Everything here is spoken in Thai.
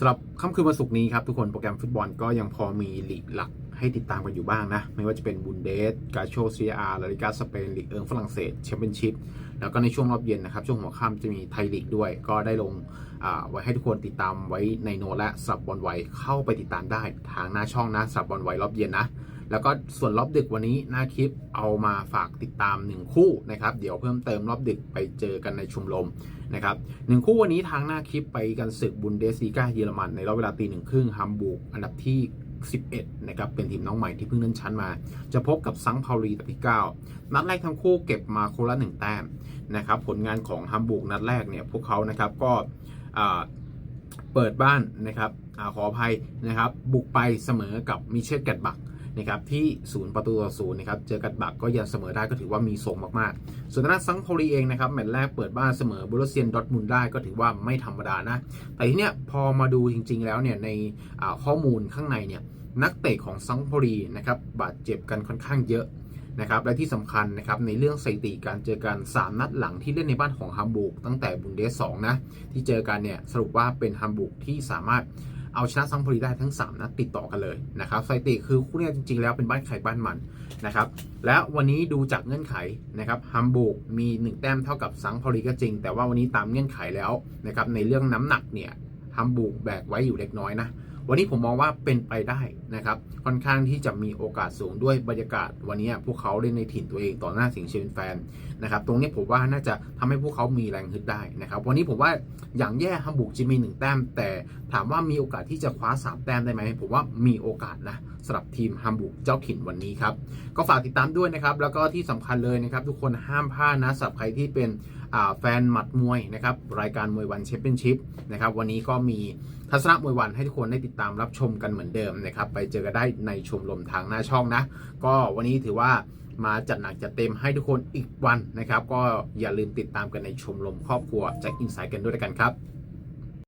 สำหรับค่ำคืนวันศุกร์นี้ครับทุกคนโปรแกรมฟุตบอลก็ยังพอมีลีกหลักให้ติดตามกันอยู่บ้างนะ ไม่ว่าจะเป็นบุนเดสกาโชซีอาร์ลาลิกาสเปนลีกเอิงฝรั่งเศสแชมเปี้ยนชิพแล้วก็ในช่วงรอบเย็นนะครับ ช่วงหัวค่ำจะมีไทยลีกด้วย ก็ได้ลงไว้ให้ทุกคนติดตามไว้ในโนตและสับบอลไวเข้าไปติดตามได้ทางหน้าช่องนะสับบอลไวรอบเย็นนะ แล้วก็ส่วนรอบดึกวันนี้หน้าคลิปเอามาฝากติดตาม 1 คู่นะครับ เดี๋ยวเพิ่มเติมรอบดึกไปเจอกันในชุมลมนะครับหนึ่งคู่วันนี้ทางหน้าคลิปไปกันศึกบุนเดสลีกาเยอรมัน ในรอบเวลาตีหนึ่งครึ่งฮัมบูร์กอันดับที่11 นะครับ เป็นทีมน้องใหม่ที่เพิ่งเลื่อนชั้นมา จะพบกับซังพาลีอับที่ 9 นัดแรกทั้งคู่เก็บมาคนละหนึ่งแต้มนะครับ ผลงานของฮัมบูร์กนัดแรกเนี่ย พวกเขานะครับก็เปิดบ้านนะครับอขออภัยนะครับ บุกไปเสมอกับมิเชลแกตบัก นะครับที่ศูนย์ประตูต่อศูนย์นะครับเจอกันบักก็ยังเสมอได้ก็ถือว่ามีทรงมากๆ ส่วนทางด้านซังโพลีเองนะครับแมตช์แรกเปิดบ้านเสมอบุรเซียนดอทมุนได้ก็ถือว่าไม่ธรรมดานะ แต่ทีเนี้ยพอมาดูจริง ๆ แล้วเนี่ยในข้อมูลข้างในเนี่ยนักเตะของซังโพลีนะครับบาดเจ็บกันค่อนข้างเยอะนะครับและที่สำคัญนะครับในเรื่องสถิติการเจอกัน 3 นัดหลังที่เล่นในบ้านของฮัมบูร์กตั้งแต่บุนเดส2นะที่เจอกันเนี่ยสรุปว่าเป็นฮัมบูร์กที่สามารถ เอาชนะซังโปลีได้ทั้ง 3 นัดติดต่อกันเลยนะครับสถิติคือคู่นี้จริง ๆ แล้วเป็นบ้านไข่บ้านมันนะครับและวันนี้ดูจากเงื่อนไขนะครับฮัมบูร์กมี 1 แต้มเท่ากับซังโพลีก็จริง แต่ว่าวันนี้ตามเงื่อนไขแล้วนะครับในเรื่องน้ำหนักเนี่ยฮัมบูร์กแบกไว้อยู่เล็กน้อยนะ วันนี้ผมมองว่าเป็นไปได้นะครับ ค่อนข้างที่จะมีโอกาสสูงด้วยบรรยากาศ วันนี้พวกเขาเล่นในถิ่นตัวเองต่อหน้าสียงเชียร์แฟนนะครับ ตรงนี้ผมว่าน่าจะทำให้พวกเขามีแรงฮึดได้นะครับ วันนี้ผมว่าอย่างแย่ฮัมบูร์กจะมีหนึ่งแต้ม แต่ถามว่ามีโอกาสที่จะคว้า3แต้มได้ไหมผมว่ามีโอกาสนะสำหรับทีมฮัมบูร์กเจ้าถิ่นวันนี้ครับก็ฝากติดตามด้วยนะครับแล้วก็ที่สำคัญเลยนะครับ ทุกคนห้ามพลาดนะสำหรับใครที่เป็นแฟนหมัดมวยนะครับรายการมวยวันแชมเปี้ยนชิพนะครับวันนี้ก็มีทัศนะมวยวันให้ทุกคนได้ติดตามรับชมกันเหมือนเดิมนะครับไปเจอกันได้ในชมรมทางหน้าช่องนะก็วันนี้ถือว่ามาจัดหนักจัดเต็มให้ทุกคนอีกวันนะครับ ก็อย่าลืมติดตามกันในชมรมครอบครัวจากอินไซด์กันด้วยกันครับ